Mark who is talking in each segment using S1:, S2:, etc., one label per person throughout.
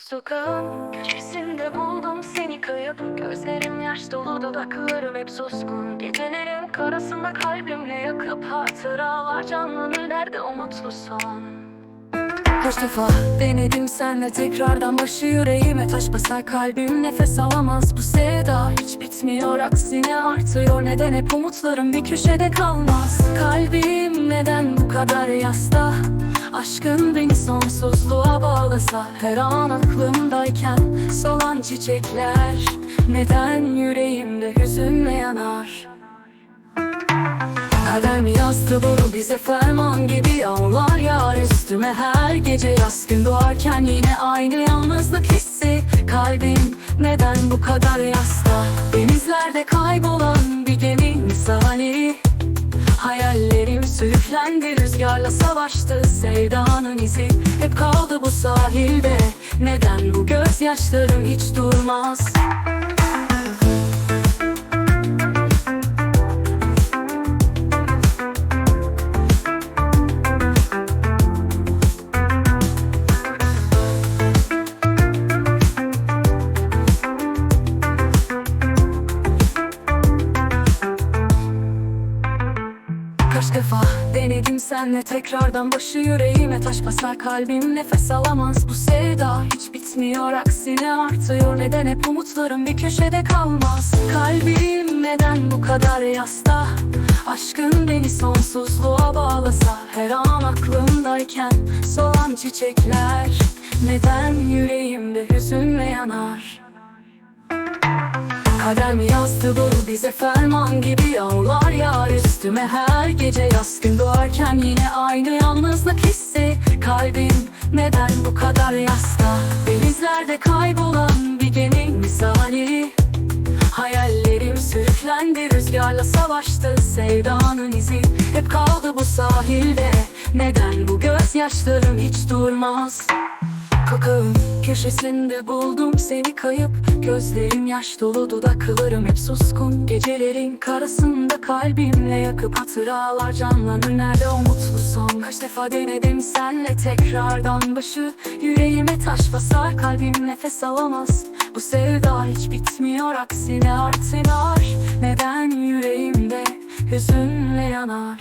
S1: Sokağın köşesinde buldum seni kayıp. Gözlerim yaş dolu dudaklarım hep suskun. Gecelerin karasında kalbimle yakıp. Hatıralar canlanır nerede o mutlu son? Kaç defa denedim senle tekrardan başı yüreğime. Taş basar kalbim nefes alamaz bu sevda. Hiç bitmiyor aksine artıyor. Neden hep umutlarım bir köşede kalmaz? Kalbim neden bu kadar yasta Aşkın beni sonsuzluğa bağlasa Her an aklımdayken solan çiçekler Neden yüreğimde hüzünle yanar? Kader mi yazdı bunu bize ferman gibi yağlar yağar üstüme her gece. Yaz gün doğarken yine aynı yalnızlık hissi. Kalbim neden bu kadar yasta? Denizlerde kaybolan bir gemi misali Hayallerim sürüklendi rüzgarla savaştı Sevdanın izi. Hep kaldı bu sahilde. Neden bu gözyaşlarım hiç durmaz defa denedim senle tekrardan başı yüreğime taş basar kalbim nefes alamaz. Bu sevda hiç bitmiyor aksine artıyor. Neden hep umutlarım bir köşede kalmaz? Kalbim neden bu kadar yasta? Aşkın beni sonsuzluğa bağlasa her an aklımdayken solan çiçekler neden yüreğimde hüzünle yanar? Kader mi yazdı bu? Bize ferman gibi yağlar yağar üstüme her gece yaz. Gün doğarken yine aynı yalnızlık hissi. Kalbim neden bu kadar yasta? Denizlerde kaybolan bir gemi misali. Hayallerim sürüklendi rüzgarla savaştı. Sevdanın izi hep kaldı bu sahilde. Neden bu gözyaşlarım hiç durmaz Kakağın köşesinde buldum seni kayıp. Gözlerim yaş dolu dudaklarım hep suskun. Gecelerin karasında kalbimle yakıp Hatıralar canlanır. Nerede o mutlu son? Kaç defa denedim senle tekrardan başı. Yüreğime taş basar kalbim nefes alamaz. Bu sevda hiç bitmiyor aksine artınar. Neden yüreğimde hüzünle yanar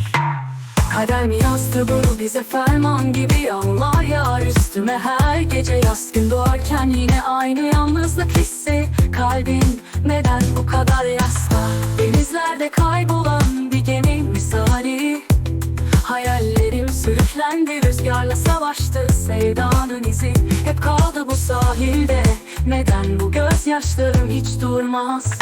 S1: Kader mi yazdı bunu bize ferman gibi yağlar yağar. Üstüme her gece yaz gün doğarken yine aynı yalnızlık hissi. Kalbim neden bu kadar yasta? Denizlerde kaybolan bir gemi misali. Hayallerim sürüklendi rüzgarla savaştı. Sevdanın izi hep kaldı bu sahilde. Neden bu gözyaşlarım hiç durmaz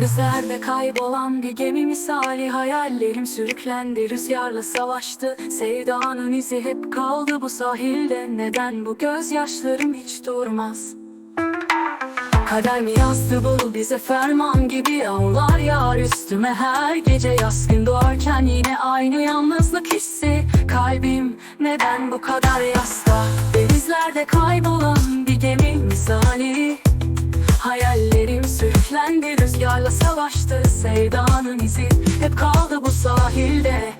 S1: Denizlerde kaybolan bir gemi misali Hayallerim sürüklendi. Rüzgarla savaştı Sevdanın izi hep kaldı bu sahilde. Neden bu gözyaşlarım hiç durmaz? Kader mi yazdı bu bize ferman gibi. Yağlar yağar üstüme her gece yaz gün doğarken yine aynı yalnızlık hissi. Kalbim neden bu kadar yasta? Denizlerde kaybolan bir gemi misali. Hayallerim sürüklendi rüzgarla savaştı Sevdanın izi. Hep kaldı bu sahilde